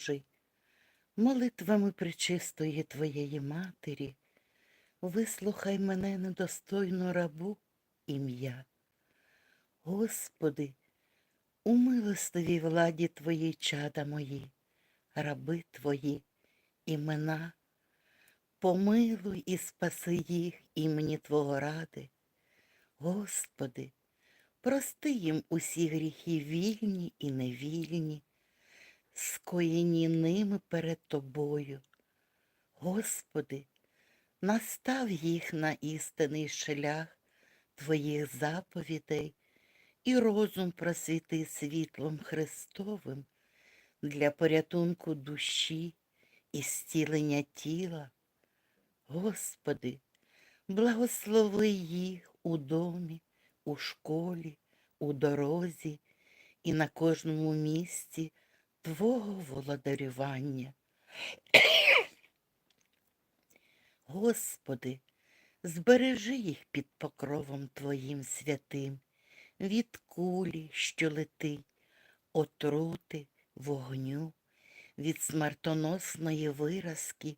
Божий, молитвами пречистої Твоєї Матері, вислухай мене недостойну рабу ім'я. Господи, у милостивій владі Твоїй чада мої, раби Твої, імена, помилуй і спаси їх імені Твого ради. Господи, прости їм усі гріхи вільні і невільні, скоєні ними перед Тобою. Господи, настав їх на істинний шлях Твоїх заповідей і розум просвіти світлом Христовим для порятунку душі і зцілення тіла. Господи, благослови їх у домі, у школі, у дорозі і на кожному місці Твого володарювання. Господи, збережи їх під покровом Твоїм святим, від кулі, що летить, отрути, вогню, від смертоносної виразки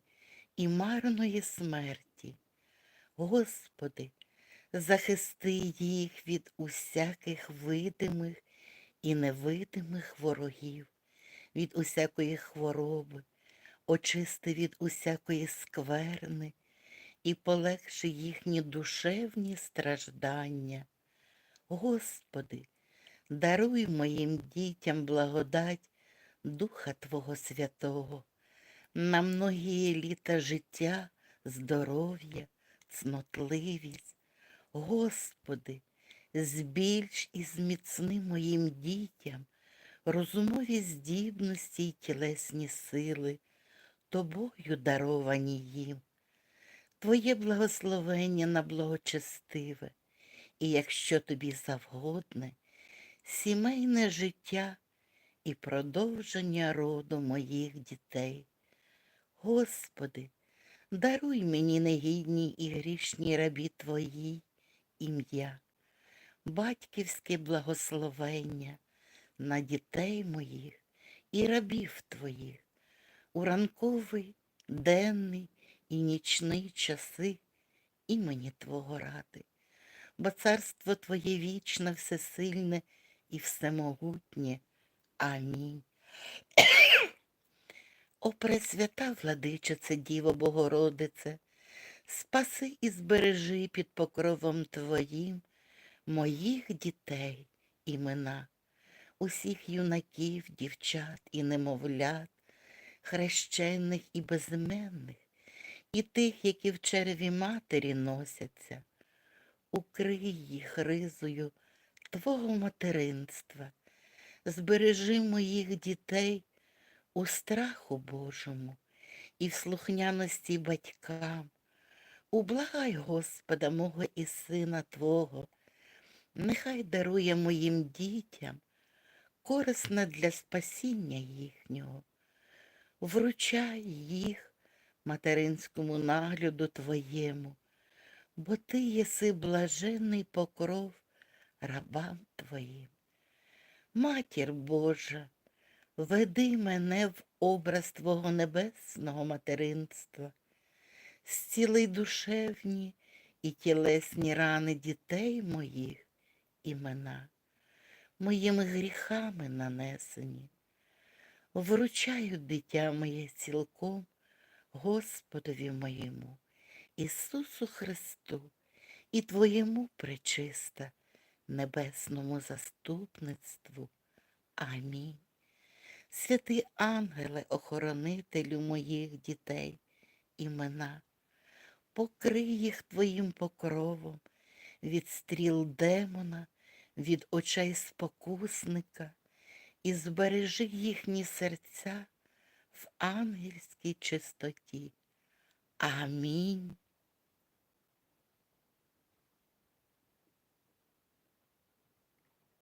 і марної смерті. Господи, захисти їх від усяких видимих і невидимих ворогів, від усякої хвороби, очисти від усякої скверни і полегши їхні душевні страждання. Господи, даруй моїм дітям благодать Духа Твого Святого, на многії літа життя, здоров'я, цнотливість. Господи, збільш і зміцни моїм дітям розумові здібності й тілесні сили, Тобою даровані їм. Твоє благословення на благочестиве, і якщо тобі завгодне, сімейне життя і продовження роду моїх дітей. Господи, даруй мені негідній і грішній рабі Твоїй ім'я, батьківське благословення на дітей моїх і рабів Твоїх, у ранковий, денний і нічний часи імені Твого ради, бо царство Твоє вічне, всесильне і всемогутнє. Амінь. О Пресвята владичице Діво Богородице, спаси і збережи під покровом Твоїм моїх дітей імена, усіх юнаків, дівчат і немовлят, хрещених і безіменних, і тих, які в череві матері носяться. Укрий їх ризою Твого материнства, збережи моїх дітей у страху Божому і в слухняності батькам. Ублагай Господа мого і сина Твого, нехай дарує моїм дітям корисне для спасіння їхнього. Вручай їх материнському нагляду Твоєму, бо Ти єси блаженний покров рабам Твоїм. Матір Божа, веди мене в образ Твого небесного материнства, зціли душевні і тілесні рани дітей моїх імена, моїми гріхами нанесені. Вручаю дитя моє цілком Господові моєму, Ісусу Христу і Твоєму пречиста, небесному заступництву. Амінь. Святий ангеле, охоронителю моїх дітей, імена, покрий їх Твоїм покровом від стріл демона, від очей спокусника і збережи їхні серця в ангельській чистоті. Амінь.